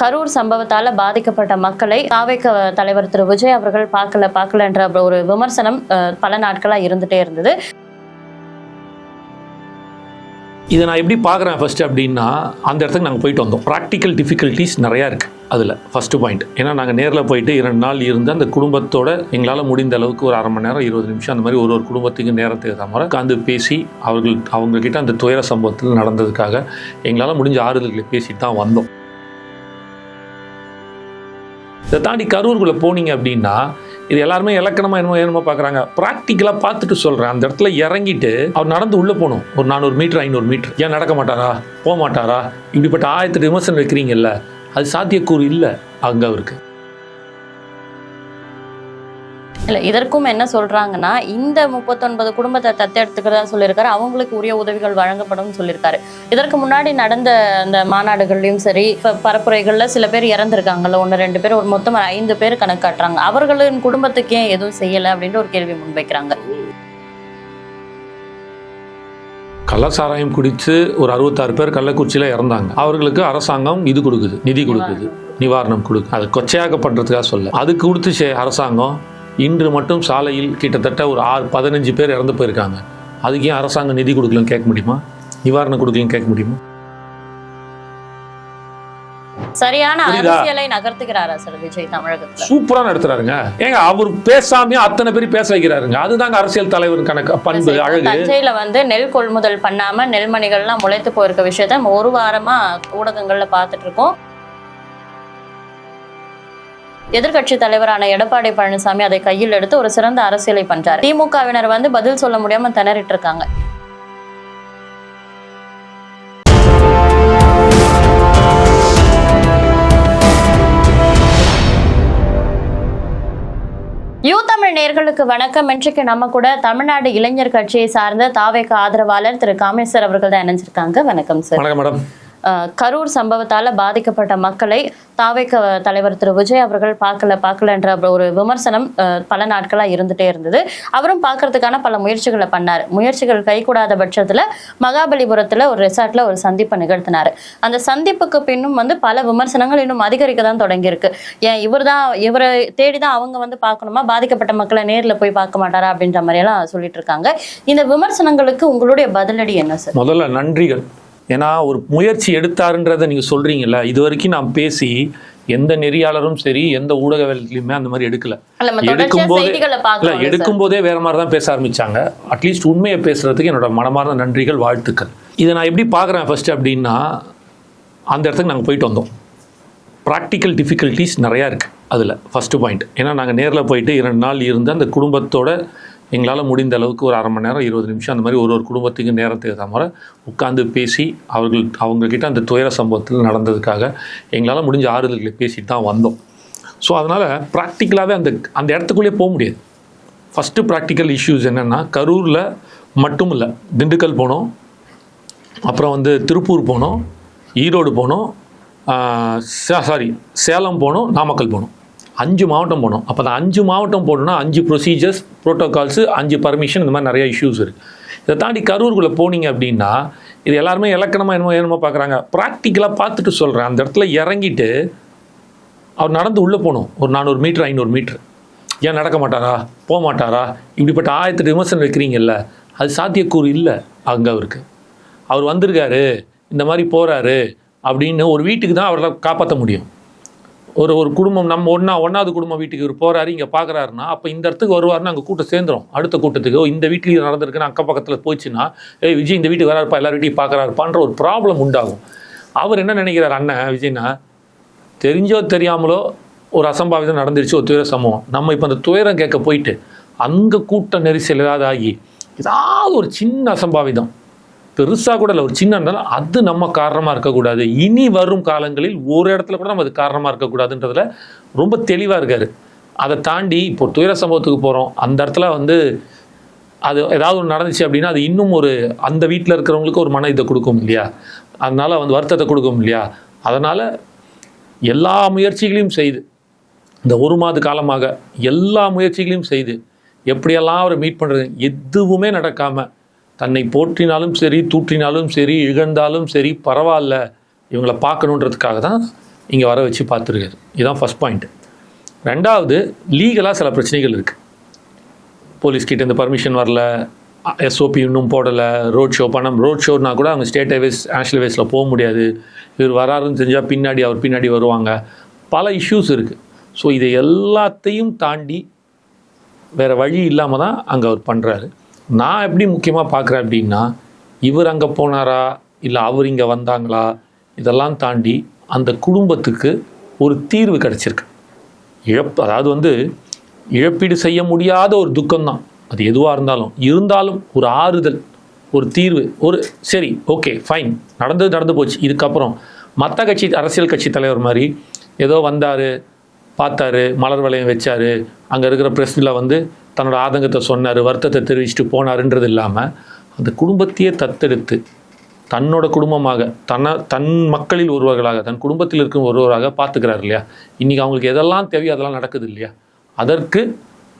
கரூர் சம்பவத்தால பாதிக்கப்பட்ட மக்களை காவேக்க தலைவர் திரு விஜய் அவர்கள் பார்க்கல பார்க்கலன்ற ஒரு விமர்சனம் பல நாட்களா இருந்துட்டே இருந்தது. இதை நான் எப்படி பார்க்குறேன் ஃபஸ்ட்டு அப்படின்னா அந்த இடத்துக்கு நாங்கள் போயிட்டு வந்தோம். ப்ராக்டிக்கல் டிஃபிகல்ட்டிஸ் நிறையா இருக்குது அதில் ஃபஸ்ட்டு பாயிண்ட் ஏன்னா நாங்கள் நேரில் போயிட்டு இரண்டு நாள் இருந்து அந்த குடும்பத்தோட எங்களால் முடிந்த அளவுக்கு ஒரு அரை மணி நேரம் இருபது நிமிஷம் அந்த மாதிரி ஒரு ஒரு குடும்பத்துக்கு நேரத்துக்கு ஏற்ற மாதிரி உட்காந்து பேசி அவர்கள் அவங்கக்கிட்ட அந்த துயர சம்பவத்தில் நடந்ததுக்காக எங்களால் முடிஞ்ச ஆறுதல்களை பேசிட்டு தான் வந்தோம். இதை தாண்டி கரூருக்குள்ளே போனீங்க அப்படின்னா இது எல்லாருமே இலக்கணமாக என்னமோ என்னமோ பார்க்குறாங்க. ப்ராக்டிக்கலாக பார்த்துட்டு சொல்கிறேன் அந்த இடத்துல இறங்கிட்டு அவர் நடந்து உள்ளே போகணும். ஒரு நானூறு மீட்டர் ஐநூறு மீட்டர். ஏன் நடக்க மாட்டாரா? போக மாட்டாரா? இப்படிப்பட்ட ஆயிரத்து விமர்சனம் வைக்கிறீங்கல்ல அது சாத்தியக்கூறு இல்லை அங்கே அவருக்கு. இல்ல இதற்கும் என்ன சொல்றாங்கன்னா இந்த முப்பத்தொன்பது குடும்பத்தை தத்தெடுத்துக்கிறதா சொல்லியிருக்காரு. அவங்களுக்கு உரிய உதவிகள் வழங்கப்படும் சொல்லியிருக்காரு. இதற்கு முன்னாடி நடந்த அந்த மாநாடுகள்லயும் சரி இப்போ பரப்புரைகள்ல சில பேர் இறந்துருக்காங்கல்ல ஒன்று ரெண்டு பேர் ஒரு மொத்தம் ஐந்து பேர் கணக்கு காட்டுறாங்க. அவர்களின் குடும்பத்துக்கு ஏன் எதுவும் செய்யலை அப்படின்ற ஒரு கேள்வி முன்வைக்கிறாங்க. கள்ளச்சாராயம் குடித்து ஒரு அறுபத்தாறு பேர் கள்ளக்குறிச்சியில் இறந்தாங்க. அவர்களுக்கு அரசாங்கம் இது கொடுக்குது நிதி கொடுக்குது நிவாரணம் கொடுக்குது. அது கொச்சையாக்கப்படுறதுக்காக சொல்ல. அது கொடுத்து அரசாங்கம் இன்று மட்டும் சாலையில் கிட்டத்தட்ட ஒரு ஆறு பதினஞ்சு பேர் இறந்து போயிருக்காங்க. அதுக்கு ஏன் அரசாங்கம் நிதி கொடுக்கலன்னு கேட்க முடியுமா? நிவாரணம் கொடுக்கலன்னு கேட்க முடியுமா? சரியான? அரசியலை நகர்த்துகிறாரா சார் விஜய் தமிழகத்துல? சூப்பரா நடத்துறாருங்க. ஏங்க அவர் பேசாம அத்தனை பேர் பேச வைக்கிறாருங்க. அதுதாங்க அரசியல் தலைவர் கணக்கு பண்பு அழகு. தஞ்சையில வந்து நெல் கொள்முதல் பண்ணாம நெல்மணிகள்லாம் முளைத்து போயிருக்க விஷயத்த ஒரு வாரமா ஊடகங்கள்ல பார்த்துட்டு இருக்கோம். எதிர்கட்சி தலைவரான எடப்பாடி பழனிசாமி அதை கையில் எடுத்து ஒரு சிறந்த அரசியலை பண்றாரு. திமுகவினர் வந்து பதில் சொல்ல முடியாம திணறிட்டு இருக்காங்க. யூ தமிழ் நேர்களுக்கு வணக்கம். இன்றைக்கு நம்ம கூட தமிழ்நாடு இளைஞர் கட்சியை சார்ந்த தாவேக ஆதரவாளர் திரு காமேஸ்வர் அவர்கள் தான் இணைஞ்சிருக்காங்க. வணக்கம் சார் வணக்கம் மேடம் கரூர் சம்பவத்தால பாதிக்கப்பட்ட மக்களை தாவேக்க தலைவர் திரு. விஜய் அவர்கள் பார்க்கல பார்க்கலன்ற ஒரு விமர்சனம் பல நாட்களா இருந்துட்டே இருந்தது. அவரும் பார்க்கறதுக்கான பல முயற்சிகளை பண்ணார். முயற்சிகள் கைகூடாத பட்சத்துல மகாபலிபுரத்துல ஒரு ரெசார்ட்ல ஒரு சந்திப்பை நிகழ்த்தினார். அந்த சந்திப்புக்கு பின்னும் வந்து பல விமர்சனங்கள் இன்னும் அதிகரிக்க தான் தொடங்கியிருக்கு. ஏன் இவர் தான் இவரை தேடி தான் அவங்க வந்து பார்க்கணுமா? பாதிக்கப்பட்ட மக்களை நேர்ல போய் பார்க்க மாட்டாரா? அப்படின்ற மாதிரி எல்லாம் சொல்லிட்டு இருக்காங்க. இந்த விமர்சனங்களுக்கு உங்களுடைய பதிலடி என்ன சார்? முதல்ல நன்றிகள். ஏன்னா ஒரு முயற்சி எடுத்தாருன்றதை நீங்கள் சொல்கிறீங்கல்ல இது வரைக்கும் நான் பேசி எந்த நெறியாளரும் சரி எந்த ஊடகவியலையுமே அந்த மாதிரி எடுக்கல. எடுக்கும்போதே செய்திகளை இல்லை எடுக்கும் போதே வேற மாதிரி தான் பேச ஆரம்பிச்சாங்க. அட்லீஸ்ட் உண்மையை பேசுறதுக்கு என்னோட மனமார்ந்த நன்றிகள் வாழ்த்துக்கள். இதை நான் எப்படி பார்க்குறேன் ஃபர்ஸ்ட் அப்படின்னா அந்த இடத்துக்கு நாங்கள் போயிட்டு வந்தோம். ப்ராக்டிக்கல் டிஃபிகல்ட்டிஸ் நிறையா இருக்குது அதில் ஃபஸ்ட்டு பாயிண்ட் ஏன்னா நாங்கள் நேரில் போயிட்டு இரண்டு நாள் இருந்து அந்த குடும்பத்தோட எங்களால் முடிந்த அளவுக்கு ஒரு அரை மணி நேரம் இருபது நிமிஷம் அந்த மாதிரி ஒரு ஒரு குடும்பத்துக்கு நேரத்துக்கு ஏற்ற மாதிரி உட்காந்து பேசி அவர்கள் அவங்கக்கிட்ட அந்த துயர சம்பவத்தில் நடந்ததுக்காக எங்களால் முடிஞ்ச ஆறுதல்களை பேசிட்டு தான் வந்தோம். ஸோ அதனால் ப்ராக்டிக்கலாகவே அந்த அந்த இடத்துக்குள்ளேயே போக முடியாது. ஃபஸ்ட்டு ப்ராக்டிக்கல் இஷ்யூஸ் என்னென்னா கரூரில் மட்டும் இல்லை திண்டுக்கல் போனோம். அப்புறம் வந்து திருப்பூர் போனோம் ஈரோடு போனோம் சாரி சேலம் போனோம் நாமக்கல் போனோம். அஞ்சு மாவட்டம் போனோம். அப்போ அந்த அஞ்சு மாவட்டம் போனோம்னா அஞ்சு ப்ரொசீஜர்ஸ் ப்ரோட்டோகால்ஸு அஞ்சு பர்மிஷன் இந்த மாதிரி நிறைய இஷ்யூஸ் இருக்குது இதை தாண்டி கரூருக்குள்ளே போனீங்க அப்படின்னா இது எல்லாருமே இலக்கணமாக என்னமோ என்னமோ பார்க்குறாங்க ப்ராக்டிக்கலாக பார்த்துட்டு சொல்கிறேன் அந்த இடத்துல இறங்கிட்டு அவர் நடந்து உள்ளே போகணும் ஒரு நானூறு மீட்ரு ஐநூறு மீட்ரு ஏன் நடக்க மாட்டாரா? போக மாட்டாரா? இப்படிப்பட்ட ஆயிரத்து விமர்சனம் வைக்கிறீங்கல்ல அது சாத்தியக்கூறு இல்லை அங்கே அவருக்கு. அவர் வந்திருக்காரு இந்த மாதிரி போகிறாரு அப்படின்னு ஒரு வீட்டுக்கு தான் அவரை காப்பாற்ற முடியும். ஒரு ஒரு குடும்பம் நம்ம ஒன்றா ஒன்றாவது குடும்பம் வீட்டுக்கு இவர் போகிறாரு இங்கே பார்க்குறாருன்னா அப்போ இந்த இடத்துக்கு வருவாருன்னா அங்கே கூட்டம் சேர்ந்துரும். அடுத்த கூட்டத்துக்கு ஓ, இந்த வீட்லேயும் நடந்திருக்குன்னு அக்க பக்கத்தில் போச்சுன்னா ஏய் விஜய் இந்த வீட்டுக்கு வராருப்பா எல்லார் வீட்டையும் பார்க்குறாருப்பான்ற ஒரு ப்ராப்ளம் உண்டாகும். அவர் என்ன நினைக்கிறார் அண்ணன் விஜய்னா தெரிஞ்சோ தெரியாமலோ ஒரு அசம்பாவிதம் நடந்துருச்சு ஒரு துயர சம்பவம். நம்ம இப்போ அந்த துயரம் கேட்க போயிட்டு அங்கே கூட்ட நெரிசல் ஏதாவது ஆகி ஏதாவது ஒரு சின்ன அசம்பாவிதம் பெருசாக கூட இல்லை. ஒரு சின்ன இருந்தாலும் அது நம்ம காரணமாக இருக்கக்கூடாது. இனி வரும் காலங்களில் ஒரு இடத்துல கூட நம்ம அது காரணமாக இருக்கக்கூடாதுன்றதுல ரொம்ப தெளிவாக இருக்கார். அதை தாண்டி இப்போ துயர சம்பவத்துக்கு போகிறோம் அந்த இடத்துல வந்து அது ஏதாவது ஒன்று நடந்துச்சு அப்படின்னா அது இன்னும் ஒரு அந்த வீட்டில் இருக்கிறவங்களுக்கு ஒரு மன இதை கொடுக்கும் இல்லையா? அதனால் வந்து வருத்தத்தை கொடுக்கும் இல்லையா? அதனால் எல்லா முயற்சிகளையும் செய்து இந்த ஒரு மாத காலமாக எல்லா முயற்சிகளையும் செய்து எப்படியெல்லாம் அவரை மீட் பண்ணுறது எதுவுமே நடக்காமல் தன்னை போற்றினாலும் சரி தூற்றினாலும் சரி இழந்தாலும் சரி பரவாயில்ல இவங்களை பார்க்கணுன்றதுக்காக தான் இங்கே வர வச்சு பார்த்துருக்காரு. இதுதான் ஃபஸ்ட் பாயிண்ட் ரெண்டாவது லீகலாக சில பிரச்சனைகள் இருக்குது போலீஸ்கிட்ட இந்த பர்மிஷன் வரல எஸ்ஓபி இன்னும் போடலை ரோட் ஷோ பணம் ரோட் ஷோனா கூட அவங்க ஸ்டேட் ஹைவேஸ் நேஷனல் ஹைவேஸில் போக முடியாது. இவர் வராருன்னு தெரிஞ்சால் பின்னாடி அவர் பின்னாடி வருவாங்க. பல இஷ்யூஸ் இருக்குது ஸோ இதை எல்லாத்தையும் தாண்டி வேறு வழி இல்லாமல் தான் அங்கே அவர் பண்ணுறாரு நான் எப்படி முக்கியமாக பார்க்குறேன் அப்படின்னா இவர் அங்கே போனாரா இல்லை அவர் இங்கே வந்தாங்களா இதெல்லாம் தாண்டி அந்த குடும்பத்துக்கு ஒரு தீர்வு கிடச்சிருக்கு. இழப்பு அதாவது வந்து இழப்பீடு செய்ய முடியாத ஒரு துக்கம்தான். அது எதுவாக இருந்தாலும் இருந்தாலும் ஒரு ஆறுதல் ஒரு தீர்வு ஒரு சரி ஓகே ஃபைன் நடந்தது நடந்து போச்சு. இதுக்கப்புறம் மற்ற கட்சி அரசியல் கட்சி தலைவர் மாதிரி ஏதோ வந்தார் பார்த்தாரு மலர் வளையம் வச்சார் அங்கே இருக்கிற ப்ரெஸ்ஸில் வந்து தன்னோட ஆதங்கத்தை சொன்னார் வருத்தத்தை தெரிவிச்சுட்டு போனாருன்றது இல்லாமல் அந்த குடும்பத்தையே தத்தெடுத்து தன்னோட குடும்பமாக தன்னை தன் மக்களில் ஒருவர்களாக தன் குடும்பத்தில் இருக்கும் ஒருவராக பார்த்துக்கிறார் இல்லையா? இன்றைக்கி அவங்களுக்கு எதெல்லாம் தேவையோ அதெல்லாம் நடக்குது இல்லையா? அதற்கு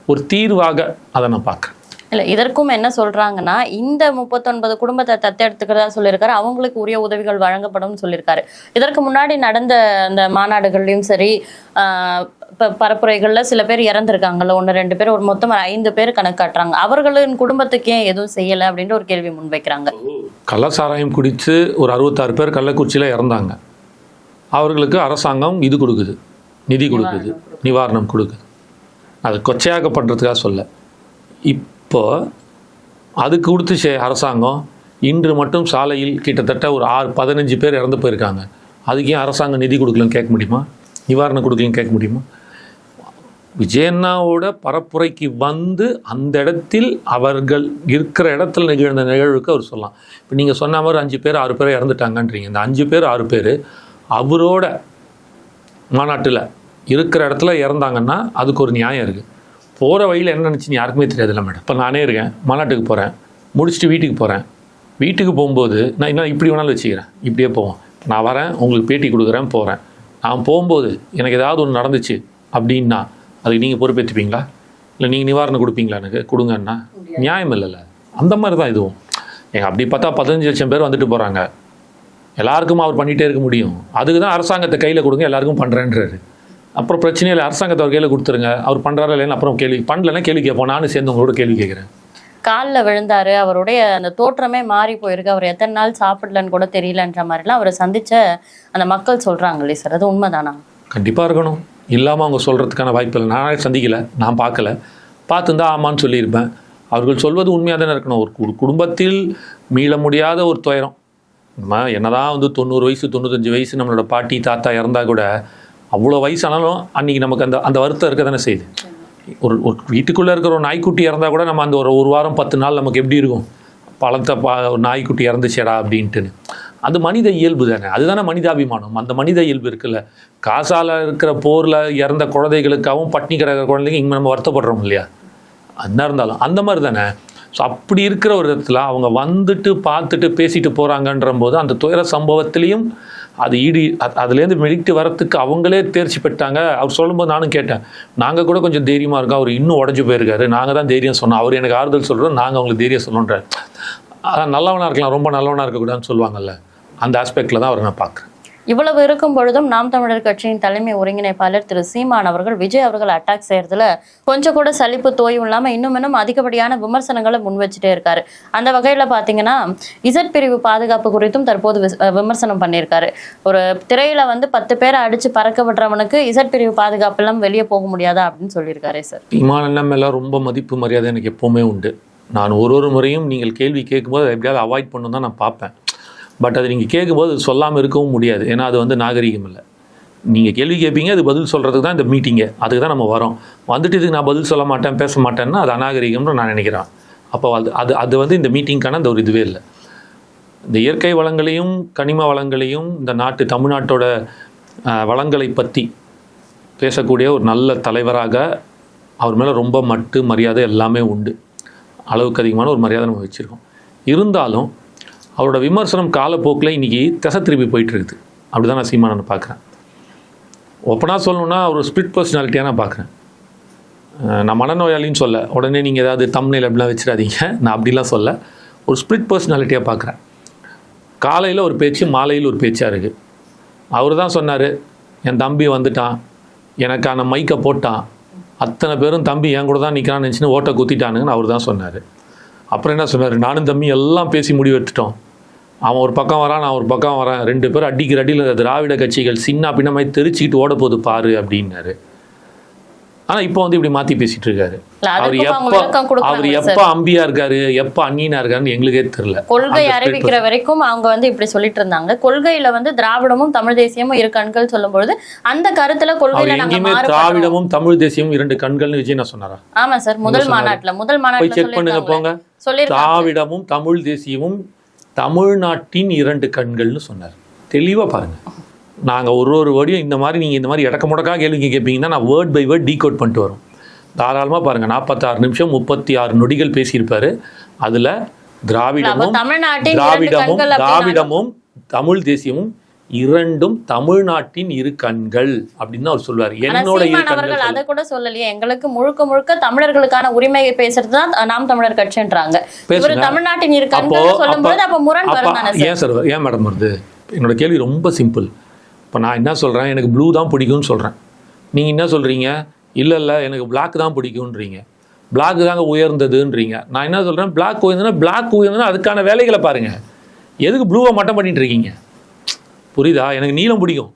ஒரு தீர்வாக அதை நான் பார்க்குறேன். இல்ல இதற்கும் என்ன சொல்றாங்கன்னா இந்த முப்பத்தொன்பது குடும்பத்தை தத்தெடுத்துக்கிறதா சொல்லியிருக்காரு. அவங்களுக்கு உரிய உதவிகள் வழங்கப்படும் சொல்லியிருக்காரு. இதற்கு முன்னாடி நடந்த அந்த மாநாடுகள்லயும் சரி இப்ப பரப்புரைகள்ல சில பேர் இறந்திருக்காங்கல்ல. ஒன்று ரெண்டு பேர் ஒரு மொத்தம் ஐந்து பேர் கணக்கு காட்டுறாங்க. அவர்களின் குடும்பத்துக்கு ஏன் எதுவும் செய்யலை அப்படின்ற ஒரு கேள்வி முன்வைக்கிறாங்க. கள்ளசாராயம் குடித்து ஒரு அறுபத்தாறு பேர் கள்ளக்குறிச்சியில் இறந்தாங்க. அவர்களுக்கு அரசாங்கம் இது கொடுக்குது. நிதி கொடுக்குது. நிவாரணம் கொடுக்குது. அது கொச்சையாக்கப்படுறதுக்காக சொல்ல. அப்போது அதுக்கு கொடுத்து அரசாங்கம் இன்று மட்டும் சாலையில் கிட்டத்தட்ட ஒரு ஆறு பதினஞ்சு பேர் இறந்து போயிருக்காங்க. அதுக்கு ஏன் அரசாங்கம் நிதி கொடுக்கலன்னு கேட்க முடியுமா? நிவாரணம் கொடுக்கலன்னு கேட்க முடியுமா? விஜயண்ணாவோட பரப்புரைக்கு வந்து அந்த இடத்தில் அவர்கள் இருக்கிற இடத்துல நிகழ்ந்த நிகழ்வுக்கு அவர் சொல்லலாம். இப்போ நீங்கள் சொன்ன மாதிரி அஞ்சு பேர் ஆறு பேர் இறந்துட்டாங்கன்றீங்க. இந்த அஞ்சு பேர் ஆறு பேர் அவரோட மாநாட்டில் இருக்கிற இடத்துல இறந்தாங்கன்னா அதுக்கு ஒரு நியாயம் இருக்குது போகிற வழியில் என்ன நினச்சின்னு யாருக்குமே தெரியாதுல்ல மேடம் இப்போ நானே இருக்கேன் மாநாட்டுக்கு போகிறேன் முடிச்சுட்டு வீட்டுக்கு போகிறேன் வீட்டுக்கு போகும்போது நான் இன்னும் இப்படி வேணாலும் வச்சுக்கிறேன். இப்படியே போவோம். நான் வரேன் உங்களுக்கு பேட்டி கொடுக்குறேன் போகிறேன் நான் போகும்போது எனக்கு ஏதாவது ஒன்று நடந்துச்சு அப்படின்னா அதுக்கு நீங்கள் பொறுப்பேற்றுப்பீங்களா இல்லை நீங்கள் நிவாரணம் கொடுப்பீங்களா எனக்கு? கொடுங்கன்னா நியாயம் இல்லைல்ல. அந்த மாதிரி தான் இதுவும். எங்க அப்படி பார்த்தா பதினஞ்சு லட்சம் பேர் வந்துட்டு போகிறாங்க எல்லாருக்கும் அவர் பண்ணிகிட்டே இருக்க முடியும்? அதுக்கு தான் அரசாங்கத்தை கையில் கொடுங்க எல்லாருக்கும் பண்ணுறேன்றாரு அப்புறம் பிரச்சனை இல்லை அரசாங்கத்தை அவர் கையில் கொடுத்துருங்க. அவர் பண்ணுறாரா இல்லைன்னு அப்புறம் கேள்வி பண்ணலன்னா கேள்வி கேட்போம். நானும் சேர்ந்து உங்களோட கேள்வி கேட்குறேன். காலில் விழுந்தாரு. அவருடைய அந்த தோற்றமே மாறி போயிருக்கு. அவர் எத்தனை நாள் சாப்பிடலன்னு கூட தெரியலன்ற மாதிரிலாம் அவரை சந்திச்ச அந்த மக்கள் சொல்றாங்களே சார். அது உண்மைதானா? கண்டிப்பாக இருக்கணும். இல்லாமல் அவங்க சொல்கிறதுக்கான வாய்ப்பு இல்லை. நானே சந்திக்கல. நான் பார்க்கல. பார்த்துருந்தா ஆமான்னு சொல்லியிருப்பேன். அவர்கள் சொல்வது உண்மையாக தானே இருக்கணும். ஒரு குடும்பத்தில் மீள முடியாத ஒரு துயரம். நம்ம என்னதான் வந்து தொண்ணூறு வயசு தொண்ணூத்தஞ்சு வயசு நம்மளோட பாட்டி தாத்தா இறந்தா கூட அவ்வளோ வயசானாலும் அன்றைக்கி நமக்கு அந்த அந்த வருத்தம் இருக்க தானே செய்யுது. ஒரு ஒரு வீட்டுக்குள்ளே இருக்கிற ஒரு நாய்க்குட்டி இறந்தா கூட நம்ம அந்த ஒரு ஒரு வாரம் பத்து நாள் நமக்கு எப்படி இருக்கும்? பழத்தை பா ஒரு நாய்க்குட்டி இறந்துச்சேடா அப்படின்ட்டுன்னு. அது மனித இயல்பு தானே. அதுதானே மனிதாபிமானம். அந்த மனித இயல்பு இருக்குல்ல. காசால இருக்கிற போரில் இறந்த குழந்தைகளுக்காகவும் பட்னி கிடக்கிற குழந்தைங்க இங்கே நம்ம வருத்தப்படுறோம் இல்லையா? என்ன இருந்தாலும். அந்த மாதிரி தானே. ஸோ அப்படி இருக்கிற ஒரு இடத்துல அவங்க வந்துட்டு பார்த்துட்டு பேசிட்டு போகிறாங்கன்ற போது அந்த துயர சம்பவத்திலையும் அது ஈடு அதுலேருந்து மெடிட்டு வரத்துக்கு அவங்களே தேர்ச்சி பெற்றாங்க. அவர் சொல்லும்போது நானும் கேட்டேன் நாங்கள் கூட கொஞ்சம் தைரியமாக இருக்கோம். அவர் இன்னும் உடஞ்சு போயிருக்காரு. நாங்கள் தான் தைரியம் சொன்னோம். அவர் எனக்கு ஆறுதல் சொல்கிறோம் நாங்கள் அவங்களுக்கு தைரியம் சொல்லணுன்ற அதான் நல்லவனாக இருக்கலாம். ரொம்ப நல்லவனாக இருக்கக்கூடாதுன்னு சொல்லுவாங்கல்ல. அந்த ஆஸ்பெக்டில் தான் அவரை நான் பார்க்குறேன். இவ்வளவு இருக்கும் பொழுதும் நாம் தமிழர் கட்சியின் தலைமை ஒருங்கிணைப்பாளர் திரு சீமான் அவர்கள் விஜய் அவர்கள் அட்டாக் செய்யறதுல கொஞ்சம் கூட சலிப்பு தோயும் இல்லாம இன்னும் இன்னும் அதிகப்படியான விமர்சனங்களை முன் வச்சுட்டே இருக்காரு. அந்த வகையில பாத்தீங்கன்னா இசட் பிரிவு பாதுகாப்பு குறித்தும் தற்போது விஸ்- விமர்சனம் பண்ணியிருக்காரு. ஒரு திரையில வந்து பத்து பேரை அடிச்சு பறக்க விடுறவனுக்கு இசட் பிரிவு பாதுகாப்பு எல்லாம் வெளியே போக முடியாதா அப்படின்னு சொல்லியிருக்காரு சார். இமான் எல்லாம் ரொம்ப மதிப்பு மரியாதை எனக்கு எப்போவுமே உண்டு. நான் ஒரு ஒரு முறையும் நீங்கள் கேள்வி கேட்கும்போது எப்படியாவது அவாய்ட் பண்ணணும் தான் நான் பார்ப்பேன். பட் அது நீங்கள் கேட்கும்போது சொல்லாமல் இருக்கவும் முடியாது. ஏன்னா அது வந்து நாகரிகம் இல்லை. நீங்கள் கேள்வி கேட்பீங்க அது பதில் சொல்கிறதுக்கு தான் இந்த மீட்டிங்கே அதுக்கு தான் நம்ம வரோம். வந்துட்டு இதுக்கு நான் பதில் சொல்ல மாட்டேன் பேச மாட்டேன்னா அது அநாகரிகம்னு நான் நினைக்கிறேன். அப்போ அது அது அது வந்து இந்த மீட்டிங்க்கான அந்த ஒரு இதுவே இல்லை. இந்த இயற்கை வளங்களையும் கனிம வளங்களையும் இந்த நாட்டு தமிழ்நாட்டோட வளங்களை பற்றி பேசக்கூடிய ஒரு நல்ல தலைவராக அவர் மேலே ரொம்ப மட்டு மரியாதை எல்லாமே உண்டு. அளவுக்கு அதிகமான ஒரு மரியாதை நம்ம வச்சுருக்கோம். இருந்தாலும் அவரோட விமர்சனம் காலப்போக்கில் இன்றைக்கி திசை திருப்பி போயிட்டு இருக்குது அப்படி தான் நான் சீமானனை பார்க்குறேன். ஓப்பனாக சொல்லணுன்னா அவர் ஸ்பிரிட் பர்சனாலிட்டியாக நான் பார்க்குறேன். நான் மனநோயாளின்னு சொல்ல. உடனே நீங்கள் ஏதாவது தம்னையில் அப்படிலாம் வச்சிடாதீங்க. நான் அப்படிலாம் சொல்ல. ஒரு ஸ்பிரிட் பர்சனாலிட்டியாக பார்க்குறேன். காலையில் ஒரு பேச்சு மாலையில் ஒரு பேச்சாக இருக்குது அவர் தான் சொன்னார் என் தம்பி வந்துட்டான். எனக்கான மைக்கை போட்டான். அத்தனை பேரும் தம்பி என் கூட தான் நிற்கிறான்னு நினச்சின்னு ஓட்டை குத்திட்டானுங்கன்னு அவர் தான் சொன்னார். அப்புறம் என்ன சொன்னார்? நானும் தம்பி எல்லாம் பேசி முடிவு எடுத்துட்டோம் அவன் ஒரு பக்கம் வரான் நான் ஒரு பக்கம் வரேன். ரெண்டு பேரும் அடிக்கிற அடியில் இந்த திராவிட கட்சிகள் சின்ன பின்னமாய் தெரிச்சுக்கிட்டு ஓட போகுது பாரு அப்படின்னாரு. ஆனா இப்போ வந்து இப்படி மாத்தி பேசிட்டு இருக்காரு. அவர் எப்போ அவர். எப்போ அம்பியா இருக்காரு எப்போ அண்ணினா இருக்காருன்னு எங்களுக்கே தெரியல. கொள்கை அறிவிக்கிற வரைக்கும் அவங்க வந்து இப்படி சொல்லிட்டு இருந்தாங்க. கொள்கையில வந்து திராவிடமும் தமிழ் தேசியமும் இரு கண்கள் சொல்லும் பொழுது அந்த கருத்துல கொள்கையில எங்கேயுமே திராவிடமும் தமிழ் தேசியமும் இரண்டு கண்கள்னு விஜய் நான் சொன்னாரா? ஆமா சார் முதல்? மாநாட்டுல முதல் மாநாட்டுல செக் பண்ணுங்க போங்க. திராவிடமும் தமிழ் தேசியமும் தமிழ்நாட்டின் இரண்டு கண்கள்னு சொன்னார். தெளிவா பாருங்க. நாங்க ஒரு ஒரு வடியும் இந்த மாதிரி நீங்க இந்த மாதிரி இடக்க முடக்கா கேள்வி கேட்பீங்கன்னா நான் வேர்ட் பை வேர்ட் டீகோட் பண்ணிட்டு வரும். தாராளமா பாருங்க நாற்பத்தாறு நிமிஷம் முப்பத்தி ஆறு நொடிகள் பேசியிருப்பாரு. அதுல திராவிடமும் திராவிடமும் திராவிடமும் தமிழ் தேசியமும் இரண்டும் தமிழ்நாட்டின் இரு கண்கள் அப்படின்னு அவர் சொல்லுவார் ஆனா என்னோட அவர்கள் அதை கூட சொல்லலையே. எங்களுக்கு முழுக்க முழுக்க தமிழர்களுக்கான உரிமையை பேசுறது தான் நாம் தமிழர் கட்சின்றாங்க. இவர். தமிழ்நாட்டின் இரு கண்கள் சொல்லும்போது அப்ப முரண் ஏன் சார் ஏன் மேடம் வருது? என்னோட கேள்வி ரொம்ப சிம்பிள் இப்போ நான் என்ன சொல்றேன்? எனக்கு ப்ளூ தான் பிடிக்கும்னு சொல்றேன். நீங்க என்ன சொல்றீங்க? இல்ல இல்ல எனக்கு Black தான் பிடிக்கும்ன்றீங்க. Black தாங்க உயர்ந்ததுன்றீங்க. நான் என்ன சொல்றேன்? Black உயர்ந்ததுன்னா Black உயர்ந்ததுன்னா அதுக்கான வேலைகளை பாருங்க. எதுக்கு ப்ளூவை மட்டும் பண்ணிட்டு இருக்கீங்க? புரியுதா? எனக்கு நீலம் பிடிக்கும்.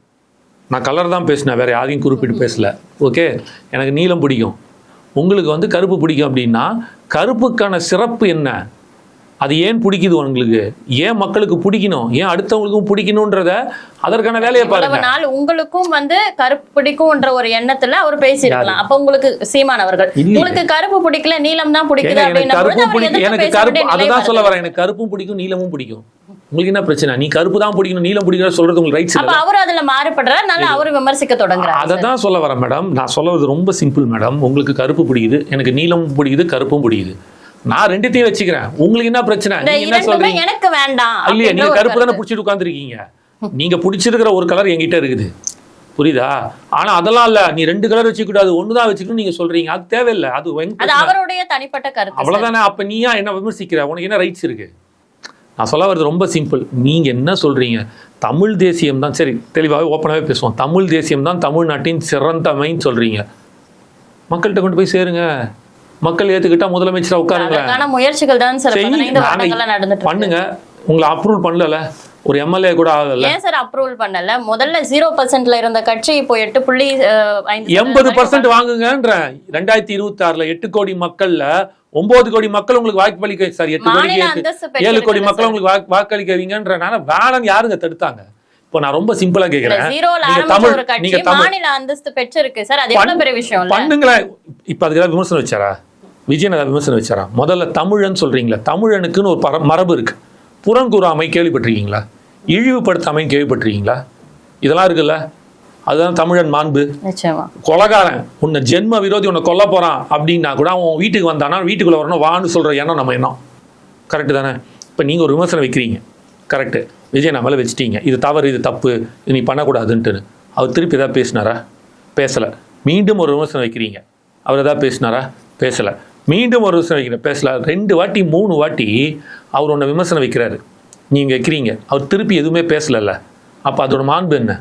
நான் கலர் தான் பேசினேன் வேற யாரையும் குறிப்பிட்டு பேசல. ஓகே எனக்கு நீலம் பிடிக்கும். உங்களுக்கு வந்து கருப்பு பிடிக்கும் அப்படின்னா கருப்புக்கான சிறப்பு என்ன? அது ஏன் பிடிக்குது உங்களுக்கு? ஏன் மக்களுக்கு பிடிக்கணும்? ஏன் அடுத்தவங்களுக்கும் பிடிக்கணுன்றத அதற்கான வேலையை பாருங்க. உங்களுக்கும் வந்து கருப்பு பிடிக்கும்ன்ற ஒரு எண்ணத்துல அவர் பேசியிருக்கலாம். அப்ப உங்களுக்கு சீமான் அவர்கள் இல்லையே. உங்களுக்கு கருப்பு பிடிக்கல நீலம் தான் பிடிக்குது எனக்கு கருப்பு அதுதான் சொல்ல. வரேன். எனக்கு கருப்பும் பிடிக்கும் நீலமும் பிடிக்கும். உங்களுக்கு என்ன பிரச்சனை? நீ கருப்பு தான் பிடிக்கணும் நீலம் பிடிக்கிற சொல்றது உங்களுக்கு ரைட்ஸ் அப்ப அவர் அதுல மாறுபடுறாரு அதனால அவர் விமர்சிக்க தொடங்குறாரு அதை தான் சொல்ல வரேன் மேடம் நான் சொல்லுறது ரொம்ப சிம்பிள் மேடம் உங்களுக்கு கருப்பு பிடிக்குது எனக்கு நீலமும் பிடிக்குது கருப்பும் பிடிக்குது. நான் ரெண்டுத்தையும் வச்சுக்கிறேன். உங்களுக்கு என்ன பிரச்சனை? நீங்க என்ன சொல்றீங்க? எனக்கு வேண்டாம் இல்லையா நீங்க கருப்பு தானே. பிடிச்சிட்டு உட்காந்துருக்கீங்க நீங்க பிடிச்சிருக்கிற ஒரு கலர் என்கிட்ட இருக்குது. புரியுதா? ஆனா அதெல்லாம் இல்ல. நீ ரெண்டு கலர் வச்சுக்க கூடாது ஒண்ணுதான் வச்சுக்கணும் நீங்க சொல்றீங்க. அது தேவையில்லை. அது. அவருடைய தனிப்பட்ட கருத்து. அவ்வளவுதானே. அப்ப நீயா என்ன விமர்சிக்கிற? உனக்கு என்ன ரைட்ஸ் இருக்கு? நான் சொல்ல வர்றது ரொம்ப சிம்பிள் நீங்க என்ன சொல்றீங்க? தமிழ் தேசியம் தான் சரி தெளிவாகவே ஓப்பனாகவே பேசுவோம். தமிழ் தேசியம் தான் தமிழ்நாட்டின் சிறந்தமைன்னு சொல்றீங்க. மக்கள்கிட்ட கொண்டு போய் சேருங்க. மக்கள் ஏத்துக்கிட்டா முதலமைச்சரா உட்காருங்களேன் அதற்கான முயற்சிகள் தான். பண்ணுங்க. உங்களை அப்ரூவல் பண்ணல ஒரு எம்எல்ஏ கூட ஆகல ஏன் சார் அப்ரூவல் பண்ணல? முதல்ல ஜீரோ பர்சன்ட்ல இருந்த கட்சி இப்போ எட்டு புள்ளி எண்பது பர்சன்ட் வாங்குங்கன்ற. ரெண்டாயிரத்தி இருபத்தி ஆறுல எட்டு கோடி மக்கள்ல ஒன்பது கோடி மக்கள் உங்களுக்கு வாக்களிக்க சாரி எட்டு அந்தஸ்து ஏழு கோடி மக்கள். உங்களுக்கு வாக்கு- வாக்களிக்க வைங்கன்றனால வேணாம் யாருங்க தடுத்தாங்க? இப்போ நான் ரொம்ப சிம்பிளா கேக்குறேன். நீங்க ஆரம்பிச்ச தமிழ் ஒரு கட்சி நீங்க தமிழ். மாநில அந்தஸ்து பெற்றிருக்கு சார். அது எவ்வளவு பெரிய விஷயம் பண்ணுங்களேன். இப்ப அதுக்கு ஏதாவது விமர்சனம் வச்சாரா? விஜயன் ஏதாவது விமர்சனம் வச்சாரா? முதல்ல தமிழன் சொல்றீங்களா? தமிழனுக்குன்னு ஒரு மரபு இருக்கு. புறங்கூறாமை கேள்விப்பட்டிருக்கீங்களா? இழிவுபடுத்தாமை கேள்விப்பட்டிருக்கீங்களா? இதெல்லாம் இருக்குல்ல? அதுதான் தமிழன் மாண்பு. கொலகாரன் உன்னை ஜென்ம விரோதி உன்னை கொல்ல போறான் அப்படின்னா கூட அவன் வீட்டுக்கு வந்தானா வீட்டுக்குள்ள வரணும் வான்னு சொல்ற எண்ணம் நம்ம எண்ணம். கரெக்டு தானே? இப்போ நீங்க ஒரு விமர்சனம் வைக்கிறீங்க. கரெக்டு விஜய் நம்மள வச்சிட்டீங்க. இது தவறு இது தப்பு இது நீ பண்ணக்கூடாதுன்ட்டுன்னு. அவர் திருப்பி ஏதாவது பேசினாரா? பேசல. மீண்டும் ஒரு விமர்சனம் வைக்கிறீங்க. அவர் ஏதாவது பேசினாரா? பேசல. மீண்டும் ஒரு விமர்சனம் வைக்கிறேன் பேசல. ரெண்டு வாட்டி மூணு வாட்டி அவர் உன்னை விமர்சனம் வைக்கிறாரு. நீங்க வைக்கிறீங்க. அவர் திருப்பி எதுவுமே பேசலல்ல. அப்போ அதோட மாண்பு என்ன?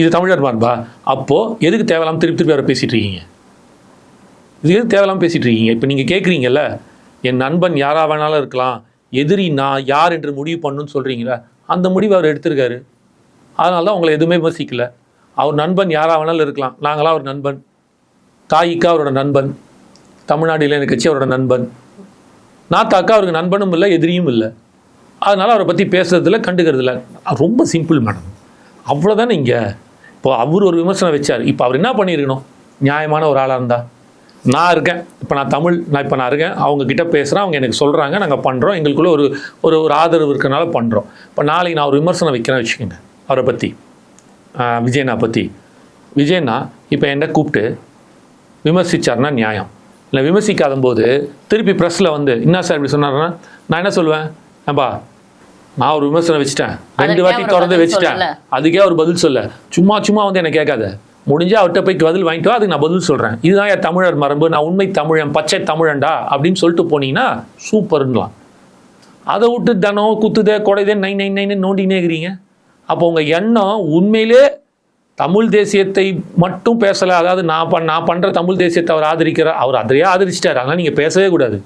இது தமிழர் மாண்பா அப்போது எதுக்கு தேவையில்லாமல் திருப்பி திருப்பி அவரை பேசிகிட்டு இருக்கீங்க? இது எதுக்கு தேவையில்லாமல் பேசிகிட்டு இருக்கீங்க? இப்போ நீங்கள் கேட்குறீங்கல்ல என் நண்பன் யாராக வேணாலும் இருக்கலாம் எதிரி நான் யார் என்று முடிவு பண்ணுன்னு சொல்கிறீங்களா அந்த முடிவு அவர் எடுத்திருக்காரு. அதனால தான் உங்களை எதுவுமே விமர்சிக்கல. அவர் நண்பன் யாராக வேணாலும் இருக்கலாம். நாங்களாம் அவர் நண்பன். தாயிக்கா அவரோட நண்பன். தமிழ்நாடு இளைஞர் கட்சி அவரோட நண்பன். நாத்தாக்கா அவருக்கு நண்பனும் இல்லை எதிரியும் இல்லை. அதனால் அவரை பற்றி பேசுறதில்ல கண்டுக்கிறதில்ல. ரொம்ப சிம்பிள் மேடம். அவ்வளோதானே இங்கே? இப்போ அவர் ஒரு விமர்சனம் வச்சார். இப்போ அவர் என்ன பண்ணியிருக்கணும்? நியாயமான ஒரு ஆளாக இருந்தா? நான் இருக்கேன். இப்போ நான் தமிழ் நான் இப்போ நான் இருக்கேன். அவங்க கிட்ட பேசுகிறேன் அவங்க எனக்கு சொல்கிறாங்க நாங்கள் பண்ணுறோம் எங்களுக்குள்ள ஒரு ஒரு ஒரு ஆதரவு இருக்கிறனால பண்ணுறோம் இப்போ நாளைக்கு நான் ஒரு விமர்சனம் வைக்கிறேன் வச்சுக்கோங்க. அவரை பற்றி விஜயனா பற்றி விஜயனா இப்போ என்ன கூப்பிட்டு விமர்சித்தார்னா நியாயம். இல்லை விமர்சிக்காத போது திருப்பி ப்ரெஸ்ஸில் வந்து என்ன சார் இப்படி சொன்னாருன்னா? நான் என்ன சொல்லுவேன் ஏன்பா நான் ஒரு விமர்சனம் வச்சுட்டேன். ரெண்டு வாட்டி திறந்து வச்சுட்டேன். அதுக்கே அவர் பதில் சொல்ல. சும்மா சும்மா வந்து என்ன கேட்காத. முடிஞ்சா அவர்கிட்ட போய் பதில் வாங்கிட்டு வா அதுக்கு நான் பதில் சொல்கிறேன் இதுதான் என் தமிழர் மரபு நான் உண்மை தமிழன் பச்சை தமிழன்டா அப்படின்னு சொல்லிட்டு போனீங்கன்னா சூப்பர்ங்களாம் அதை விட்டு தனம் குத்துதே கொடைதே நை நை நைன்னு நோண்டினே இருக்கிறீங்க. அப்போ உங்கள் எண்ணம் உண்மையிலே தமிழ் தேசியத்தை மட்டும் பேசலை. அதாவது நான் பண் நான் பண்ணுற தமிழ் தேசியத்தை அவர் ஆதரிக்கிறார் அவர் அதையே ஆதரிச்சிட்டார். அதனால் நீங்கள் பேசவே கூடாது.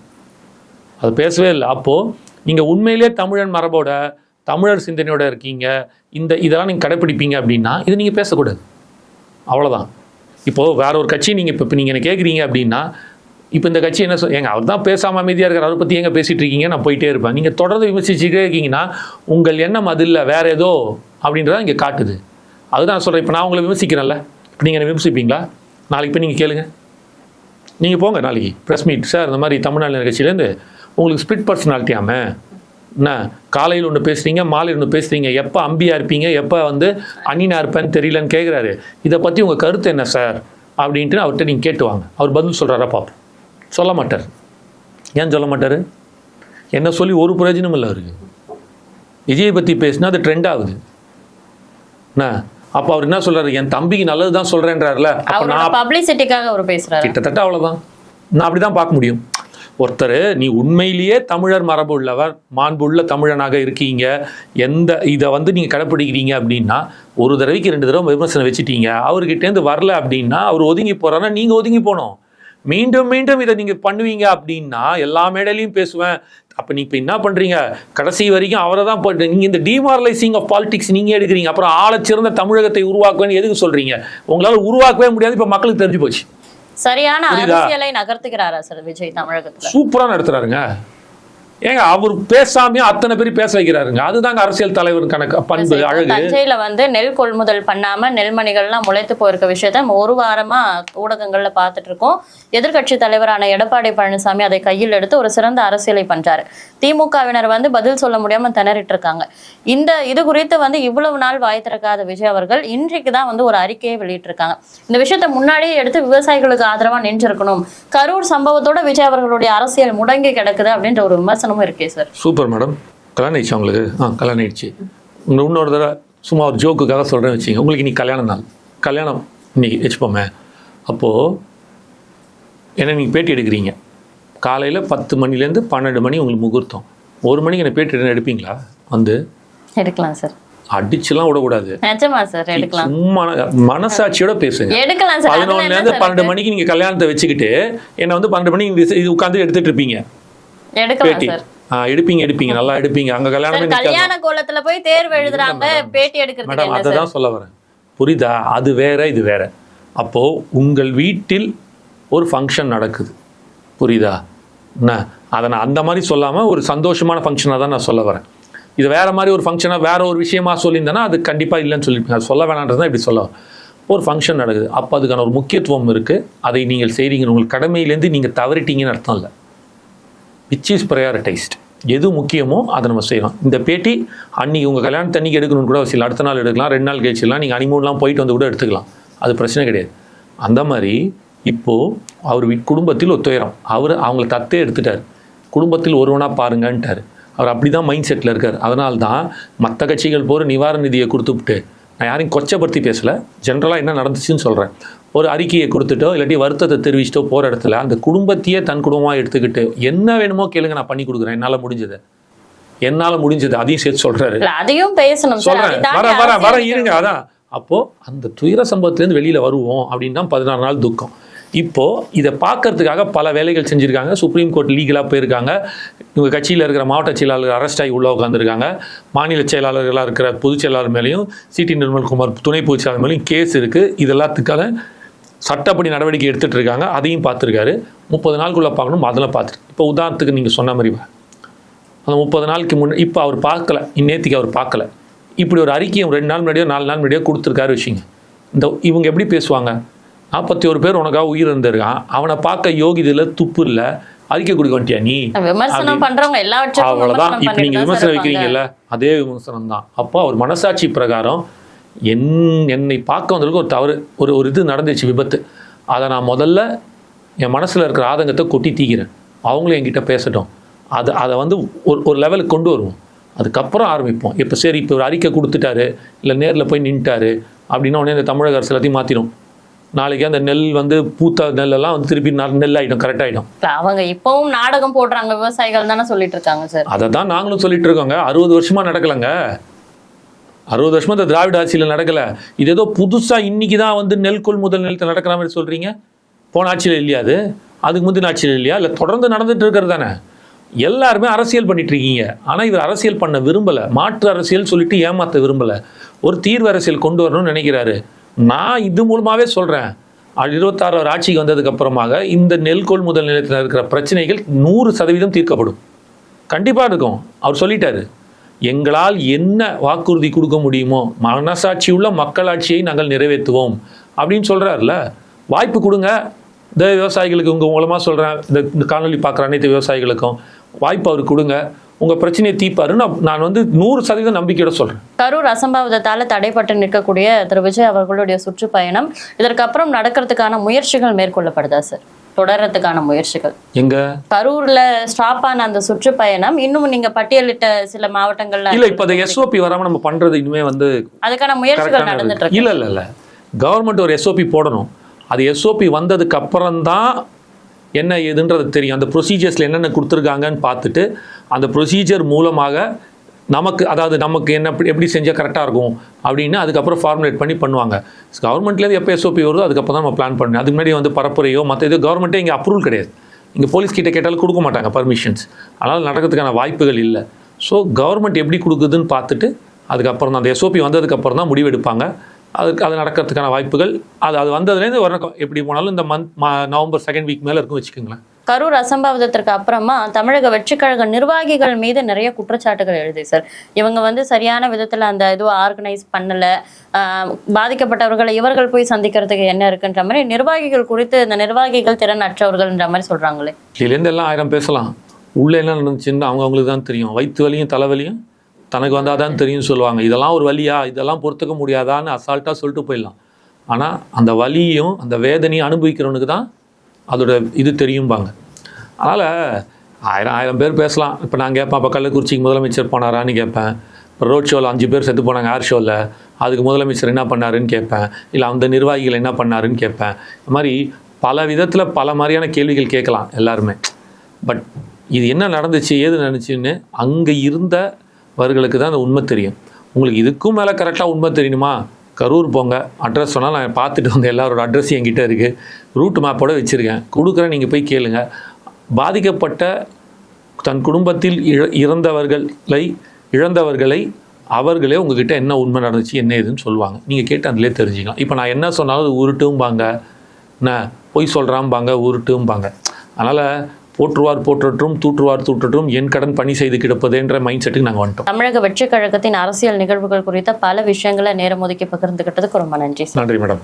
அது பேசவே இல்லை. அப்போது நீங்கள் உண்மையிலே தமிழன் மரபோட தமிழர் சிந்தனையோட இருக்கீங்க. இந்த இதெல்லாம் நீங்கள் கடைப்பிடிப்பீங்க அப்படின்னா இது நீங்கள் பேசக்கூடாது. அவ்வளோதான் இப்போது வேற ஒரு கட்சி நீங்கள் இப்போ இப்போ நீங்கள் என்ன கேட்குறீங்க அப்படின்னா இப்போ இந்த கட்சி என்ன சொல் எங்க அவர் தான் பேசாமல் அமைதியாக இருக்கிற அவரை பற்றி எங்கே பேசிகிட்டு இருக்கீங்க? நான் போயிட்டே இருப்பேன். நீங்கள் தொடர்ந்து விமர்சிச்சுட்டே இருக்கீங்கன்னா உங்கள் எண்ணம் அது இல்லை வேற ஏதோ அப்படின்றத இங்கே காட்டுது. அதுதான் சொல்கிறேன் இப்போ நான் உங்களை விமர்சிக்கிறேன்ல. இப்போ நீங்கள் என்ன விமர்சிப்பீங்களா? நாளைக்கு போய் நீங்கள் கேளுங்க. நீங்கள் போங்க நாளைக்கு. ப்ரெஸ் மீட் சார் இந்த மாதிரி தமிழ்நாடு கட்சியிலேருந்து உங்களுக்கு ஸ்பிட் பர்சனாலிட்டியாமே என்ன? காலையில் ஒன்று பேசுகிறீங்க மாலையில் ஒன்று பேசுகிறீங்க எப்போ அம்பியாக இருப்பீங்க எப்போ வந்து அணினா இருப்பேன்னு தெரியலன்னு கேட்குறாரு இதை பற்றி உங்கள் கருத்து என்ன சார்? அப்படின்ட்டு அவர்கிட்ட நீங்கள் கேட்டு வாங்க. அவர் பதில் சொல்கிறாரா பார்ப்போம் சொல்ல மாட்டார். ஏன் சொல்ல மாட்டார்? என்ன சொல்லி ஒரு பிரயோஜனம் இல்லை அவருக்கு. விஜயை பற்றி பேசினா அது ட்ரெண்ட் ஆகுது. என்ன? அப்போ அவர் என்ன சொல்றாரு? என் தம்பிக்கு நல்லது தான் சொல்கிறேன்றாருல அப்போ அவரோட நான் பப்ளிசிட்டிக்காக அவர் பேசுறாரு. கிட்டத்தட்ட அவ்வளவுதான். நான் அப்படி தான் பார்க்க முடியும். ஒருத்தர் நீ உண்மையிலேயே தமிழர் மரபு உள்ளவர் மாண்புள்ள தமிழனாக இருக்கீங்க. எந்த இதை வந்து நீங்கள் கடைப்பிடிக்கிறீங்க அப்படின்னா ஒரு தடவைக்கு ரெண்டு தடவை விமர்சனம் வச்சுட்டீங்க. அவர்கிட்டேருந்து வரல அப்படின்னா அவர் ஒதுங்கி போறாருன்னா நீங்கள் ஒதுங்கி போகணும் மீண்டும் மீண்டும் இதை நீங்கள் பண்ணுவீங்க அப்படின்னா எல்லா மேடையிலையும் பேசுவேன். அப்போ நீ இப்போ என்ன பண்ணுறீங்க கடைசி வரைக்கும் அவரை தான் நீங்கள் இந்த டிமாரலைசிங் ஆஃப் பாலிடிக்ஸ் நீங்கள் எடுக்கிறீங்க. அப்புறம் ஆழச்சிறந்த தமிழகத்தை உருவாக்குவேன்னு எதுக்கு சொல்கிறீங்க உங்களால் உருவாக்கவே முடியாது. இப்போ மக்களுக்கு தெரிஞ்சு போச்சு. சரியான? அரசியலை நகர்த்துகிறாரா சார் விஜய் தமிழகத்துல சூப்பரா நடத்துறாருங்க ஏங்க அவர் பேசாம அத்தனை பேர் பேச வைக்கிறாருங்க. அதுதாங்க அரசியல் தலைவருக்கான க- பண்பு அழகு. தஞ்சையில வந்து நெல் கொள்முதல் பண்ணாம நெல்மணிகள்லாம் முளைத்து போயிருக்க விஷயத்த ஒரு வாரமா ஊடகங்கள்ல பார்த்துட்டு இருக்கோம் எதிர்க்கட்சி தலைவரான எடப்பாடி பழனிசாமி அதை கையில் எடுத்து ஒரு சிறந்த அரசியலை பண்றாரு. திமுகவினர் வந்து பதில் சொல்ல முடியாம திணறிட்டு இருக்காங்க இந்த இது குறித்து வந்து இவ்வளவு நாள் வாய் திறக்காத விஜய் அவர்கள் இன்றைக்கு தான் வந்து ஒரு அறிக்கையை வெளியிட்டிருக்காங்க இந்த விஷயத்த முன்னாடியே எடுத்து விவசாயிகளுக்கு ஆதரவா நின்றிருக்கணும். கரூர் சம்பவத்தோட விஜய் அவர்களுடைய அரசியல் முடங்கி கிடக்குது அப்படின்ற ஒரு விமர்சனமும் இருக்கே சார். Super madam. கல்யாணம் ஆயிடுச்சு உங்களுக்கு? ஆ கல்யாணம் ஆயிடுச்சு இன்னொரு தடவை சும்மா ஒரு ஜோக்குக்காக சொல்கிறேன் வச்சுங்க உங்களுக்கு இன்னைக்கு கல்யாண நாள். கல்யாணம் இன்னைக்கு வச்சுப்போமே. அப்போது என்ன நீங்கள் பேட்டி எடுக்கிறீங்க? காலையில் பத்து மணிலேருந்து பன்னெண்டு மணி உங்களுக்கு முகூர்த்தம். ஒரு மணிக்கு என்ன பேட்டி எடுன்னு எடுப்பீங்களா? வந்து? எடுக்கலாம் சார். அடிச்சுலாம் விடக்கூடாது. நிஜமா சார் எடுக்கலாம். சும்மா மனசாட்சியோட பேசுங்க. எடுக்கலாம் சார். அதுல பதினொன்னுல என்ன இருந்து சார் பன்னெண்டு மணிக்கு நீங்க கல்யாணத்தை வச்சுக்கிட்டு என்ன வந்து பன்னெண்டு மணிக்கு இது உட்காந்து எடுத்துட்டு இருப்பீங்க. பேட்டி. எடுப்பீங்க எடுப்பீங்க. நல்லா எடுப்பீங்க. அங்க கல்யாணமே கல்யாண கோலத்துல போய் தேர்வு எழுதுறாங்க பேட்டி எடுக்கிறதுக்கு மேடம் அதை தான் சொல்ல வரேன். புரியுதா? அது வேற இது வேற. அப்போ உங்கள் வீட்டில் ஒரு ஃபங்க்ஷன் நடக்குது. புரியுதா? என்ன? அதை நான் அந்த மாதிரி சொல்லாம ஒரு சந்தோஷமான ஃபங்க்ஷனாக தான் நான் சொல்ல வரேன். இது வேற மாதிரி ஒரு ஃபங்க்ஷனாக வேற ஒரு விஷயமா சொல்லியிருந்தேன்னா அது கண்டிப்பாக இல்லைன்னு சொல்லியிருப்பீங்க. அது சொல்ல வேணான்றது இப்படி சொல்ல. ஒரு ஃபங்க்ஷன் நடக்குது. அப்போ அதுக்கான ஒரு முக்கியத்துவம் இருக்குது அதை நீங்கள் செய்கிறீங்க உங்கள் கடமையிலேருந்து நீங்கள் தவறிட்டீங்கன்னு அர்த்தம் இல்லை. விச் இஸ் ப்ரையாரிட்டைஸ்ட் எது முக்கியமோ அதை நம்ம செய்யலாம் இந்த பேட்டி அன்னைக்கு உங்கள் கல்யாணம் தண்ணிக்கு எடுக்கணும்னு கூட அவசியம் அடுத்த நாள் எடுக்கலாம் ரெண்டு நாள் கழிச்சிடலாம். நீங்கள் அனிமூன்லாம் போயிட்டு வந்து கூட எடுத்துக்கலாம். அது பிரச்சனை கிடையாது. அந்த மாதிரி இப்போது அவர் குடும்பத்தில் ஒத்துயரம் அவர் அவங்கள தத்தே எடுத்துட்டார். குடும்பத்தில் ஒருவனாக பாருங்கன்ட்டார். அவர் அப்படி தான் மைண்ட் செட்டில் இருக்கார். அதனால தான் மற்ற கட்சிகள் போகிற நிவாரண நிதியை கொடுத்துவிட்டு நான் யாரையும் கொச்சப்படுத்தி பேசலை. ஜென்ரலாக என்ன நடந்துச்சுன்னு சொல்கிறேன் ஒரு அறிக்கையை கொடுத்துட்டோ இல்லாட்டி வருத்தத்தை தெரிவிச்சிட்டோ போகிற இடத்துல அந்த குடும்பத்தையே தன் குடும்பமாக எடுத்துக்கிட்டு என்ன வேணுமோ கேளுங்க நான் பண்ணி கொடுக்குறேன். என்னால் முடிஞ்சது. என்னால் முடிஞ்சது அதையும் சேர்த்து சொல்கிறாரு அதையும் பேசணும். சொல்கிறேன் வர வர வர இருங்க அதான். அப்போது அந்த துயர சம்பவத்துலேருந்து வெளியில் வருவோம் அப்படின்னு தான் பதினாறு நாள் துக்கம். இப்போது இதை பார்க்கறதுக்காக பல வேலைகள் செஞ்சுருக்காங்க. சுப்ரீம் கோர்ட் லீகலாக போயிருக்காங்க. இவங்க கட்சியில் இருக்கிற மாவட்ட செயலாளர் அரெஸ்ட் ஆகி உள்ளே உட்காந்துருக்காங்க மாநில செயலாளர்களாக இருக்கிற பொதுச் செயலாளர் மேலேயும் சிடி நிர்மல்குமார் துணை பொதுச் செயலாளர் மேலேயும் கேஸ் இருக்குது இது எல்லாத்துக்காக சட்டப்படி நடவடிக்கை எடுத்துகிட்டு இருக்காங்க அதையும் பார்த்துருக்காரு. முப்பது நாளுக்குள்ளே பார்க்கணும் அதெல்லாம் பார்த்துட்டு. இப்போ உதாரணத்துக்கு நீங்கள் சொன்ன மாதிரி அந்த முப்பது நாளுக்கு முன்ன இப்போ அவர் பார்க்கல இன்னேத்திக்கு அவர் பார்க்கல. இப்படி ஒரு அறிக்கையை ரெண்டு நாள் முன்னாடியோ நாலு நாள் முன்னாடியோ கொடுத்துருக்காரு வச்சுங்க இந்த இவங்க எப்படி பேசுவாங்க? நாற்பத்தி ஒரு பேர் உனக்காக உயிர் இருந்திருக்கான் அவனை பார்க்க யோகி இதில் துப்பு இல்லை அறிக்கை கொடுக்க வந்துட்டியா நீ? விமர்சனம் பண்றவங்க எல்லாவற்றுக்கும் அவ்வளோதான் விமர்சனம் இப்போ தான் விமர்சனம். வைக்கிறீங்கல்ல அதே விமர்சனம் தான் அப்போ அவர் மனசாட்சி பிரகாரம் என் என்னை பார்க்க வந்ததுக்கு ஒரு தவறு ஒரு ஒரு இது நடந்துச்சு விபத்து. அதை நான் முதல்ல என் மனசில் இருக்கிற ஆதங்கத்தை கொட்டி தீக்கிறேன். அவங்களும் என்கிட்ட பேசட்டும். அது அதை வந்து ஒரு ஒரு லெவலுக்கு கொண்டு வருவோம். அதுக்கப்புறம் ஆரம்பிப்போம். இப்போ சரி இப்போ ஒரு அறிக்கை கொடுத்துட்டாரு இல்லை நேரில் போய் நின்ட்டாரு அப்படின்னா உடனே இந்த தமிழக அரசு எல்லாத்தையும் மாற்றிடும் நாளைக்கு அந்த நெல் வந்து பூத்த நெல்லெல்லாம் வந்து திருப்பி நெல் ஆகிடும் கரெக்ட் ஆகிடும் அவங்க இப்பவும் நாடகம் போடுறாங்க விவசாயிகள் தானே சொல்லிட்டு இருக்காங்க சார்? அதை தான் நாங்களும் சொல்லிட்டு இருக்கோங்க. அறுபது வருஷமா நடக்கலைங்க. அறுபது வருஷமாக இந்த திராவிட ஆட்சியில் நடக்கலை. இது ஏதோ புதுசாக இன்றைக்கி தான் வந்து நெல் கொள்முதல் நிலத்தில் நடக்கிற மாதிரி சொல்கிறீங்க போன ஆட்சியில் இல்லையா அது? அதுக்கு முந்தின ஆட்சியில் இல்லையா? இல்லை தொடர்ந்து நடந்துட்டு இருக்கிறது தானே? எல்லாருமே அரசியல் பண்ணிட்டு இருக்கீங்க. ஆனால் இவர் அரசியல் பண்ண விரும்பலை. மாற்று அரசியல் சொல்லிட்டு ஏமாற்ற விரும்பலை. ஒரு தீர்வு அரசியல் கொண்டு வரணும்னு நினைக்கிறாரு. நான் இது மூலமாகவே சொல்கிறேன் இருபத்தாறு ஆட்சிக்கு வந்ததுக்கு அப்புறமாக இந்த நெல் கொள்முதல் நிலையத்தில் இருக்கிற பிரச்சனைகள் நூறு சதவீதம் தீர்க்கப்படும். கண்டிப்பாக இருக்கும். அவர் சொல்லிட்டாரு. எங்களால் என்ன வாக்குறுதி கொடுக்க முடியுமோ மனசாட்சி உள்ள மக்களாட்சியை நாங்கள் நிறைவேற்றுவோம். அப்படின்னு சொல்கிறாருல வாய்ப்பு கொடுங்க. இந்த விவசாயிகளுக்கு உங்கள் மூலமாக சொல்கிறேன் இந்த காணொலி பார்க்குற அனைத்து விவசாயிகளுக்கும் வாய்ப்பு அவர் கொடுங்க. உங்கள் பிரச்சனையை தீர்ப்பாருன்னு நான் வந்து நூறு சதவீதம் நம்பிக்கையோட சொல்கிறேன் கரூர் அசம்பாவிதத்தால தடைப்பட்டு நிற்கக்கூடிய திரு. விஜய் அவர்களுடைய சுற்றுப்பயணம். இதற்கப்புறம் நடக்கிறதுக்கான முயற்சிகள் மேற்கொள்ளப்படுதா சார்? தொடர்றதுக்கான முயற்சிகள். எங்கே? கரூர்ல ஸ்டாப் ஆன அந்த சுற்றுப்பயணம் இன்னும் நீங்க பட்டியலிட்ட சில மாவட்டங்கள்ல இல்லை இப்போ அந்த எஸ்ஓபி வராமல் நம்ம பண்ணுறது இனிமே வந்து அதுக்கான முயற்சிகள் நடந்துட்டு இருக்கு. இல்லை இல்லை இல்லை. கவர்மெண்ட் ஒரு எஸ்ஓபி போடணும். அது எஸ்ஓபி வந்ததுக்கு அப்புறம் தான் என்ன ஏதுன்றது தெரியும். அந்த ப்ரொசீஜர்ஸில் என்னென்ன கொடுத்துருக்காங்கன்னு பார்த்துட்டு அந்த ப்ரொசீஜர் மூலமாக நமக்கு அதாவது நமக்கு என்ன எப்படி- எப்படி செஞ்சால் கரெக்டாக இருக்கும் அப்படின்னு அதுக்கப்புறம் ஃபார்முலேட் பண்ணி பண்ணுவாங்க. கவர்மெண்ட்லேருந்து எப்போ எஸ்ஓபி வருதோ அதுக்கப்புறம் தான் நம்ம பிளான் பண்ணணும். அதுக்கு முன்னாடி வந்து பரப்புரையோ மற்ற இது கவர்மெண்ட்டே இங்கே அப்ரூவல் கிடையாது. இங்கே போலீஸ் கிட்ட கேட்டாலும் கொடுக்க மாட்டாங்க பர்மிஷன்ஸ் அதனால் நடக்கிறதுக்கான வாய்ப்புகள் இல்லை. ஸோ கவர்மெண்ட் எப்படி கொடுக்குதுன்னு பார்த்துட்டு அதுக்கப்புறம் தான் அந்த எஸ்ஓபி வந்ததுக்கப்புறம் தான் முடிவெடுப்பாங்க அதுக்கு அது நடக்கிறதுக்கான வாய்ப்புகள் அது அது வந்ததுலேருந்து வர எப்படி போனாலும் இந்த மந்த் நவம்பர் செகண்ட் வீக் மேலே இருக்கும் வச்சுக்கோங்களேன். கரூர் அசம்பாவிதத்திற்கு அப்புறமா தமிழக வெற்றிக்கழக நிர்வாகிகள் மீது நிறைய குற்றச்சாட்டுகள் எழுது சார். இவங்க வந்து சரியான விதத்துல அந்த இதுவும் ஆர்கனைஸ் பண்ணல. பாதிக்கப்பட்டவர்களை இவர்கள் போய் சந்திக்கிறதுக்கு என்ன இருக்குன்ற மாதிரி நிர்வாகிகள் குறித்து இந்த நிர்வாகிகள் திறன் அற்றவர்கள்ன்ற மாதிரி சொல்றாங்களே. இதுலேருந்து எல்லாம் ஆயிரம் பேசலாம். உள்ளே என்ன நடந்துச்சுன்னு அவங்க அவங்களுக்கு தான் தெரியும். வயிற்று வலியும் தலைவலியும் தனக்கு வந்தால் தான் தெரியும் சொல்லுவாங்க. இதெல்லாம் ஒரு வலியா இதெல்லாம் பொறுத்துக்க முடியாதான்னு அசால்ட்டாக சொல்லிட்டு போயிடலாம். ஆனால் அந்த வலியும் அந்த வேதனையும் அனுபவிக்கிறவனுக்கு தான் அதோட இது தெரியும்பாங்க. அதனால் ஆயிரம் ஆயிரம் பேர் பேசலாம். இப்போ நான் கேட்பேன் அப்போ கள்ளக்குறிச்சிக்கு முதலமைச்சர் போனாரான்னு கேட்பேன். இப்போ ரோட் ஷோவில் அஞ்சு பேர் செத்து போனாங்க ஏர் ஷோவில் அதுக்கு முதலமைச்சர் என்ன பண்ணாருன்னு கேட்பேன். இல்லை அந்த நிர்வாகிகள் என்ன பண்ணாருன்னு கேட்பேன். இந்த மாதிரி பல விதத்தில் பல மாதிரியான கேள்விகள் கேட்கலாம் எல்லாருமே. பட் இது என்ன நடந்துச்சு ஏது நடந்துச்சுன்னு அங்கே இருந்தவர்களுக்கு தான் அந்த உண்மை தெரியும். உங்களுக்கு இதுக்கும் மேலே கரெக்டாக உண்மை தெரியணுமா? கரூர் போங்க. அட்ரஸ் சொன்னால் நான் பார்த்துட்டு வந்து எல்லாரோட அட்ரஸும் என்கிட்ட இருக்குது ரூட் மேப்போட வச்சுருக்கேன். கொடுக்குறேன் நீங்கள் போய் கேளுங்க. பாதிக்கப்பட்ட தன் குடும்பத்தில் இழ இறந்தவர்களை இழந்தவர்களை அவர்களே உங்ககிட்ட என்ன உண்மை நடந்துச்சு என்ன ஏதுன்னு சொல்லுவாங்க. நீங்கள் கேட்டு அதிலே தெரிஞ்சுக்கலாம். இப்போ நான் என்ன சொன்னாலும் அது உருட்டும்பாங்க. என்ன? பொய் சொல்கிறாம்பாங்க உருட்டும்பாங்க. அதனால் போற்றுவார் போற்றற்றும் தூற்றுவார் தூற்றற்றும் என் கடன் பணி செய்து கிடப்பது என்ற மைண்ட் செட்டுக்கு நாங்கள் வந்துட்டோம். தமிழக வெற்றி கழகத்தின் அரசியல் நிகழ்வுகள் குறித்த பல விஷயங்களை நேரம் ஒதுக்கி பகிர்ந்துகிட்டதுக்கு ரொம்ப நன்றி நன்றி மேடம்.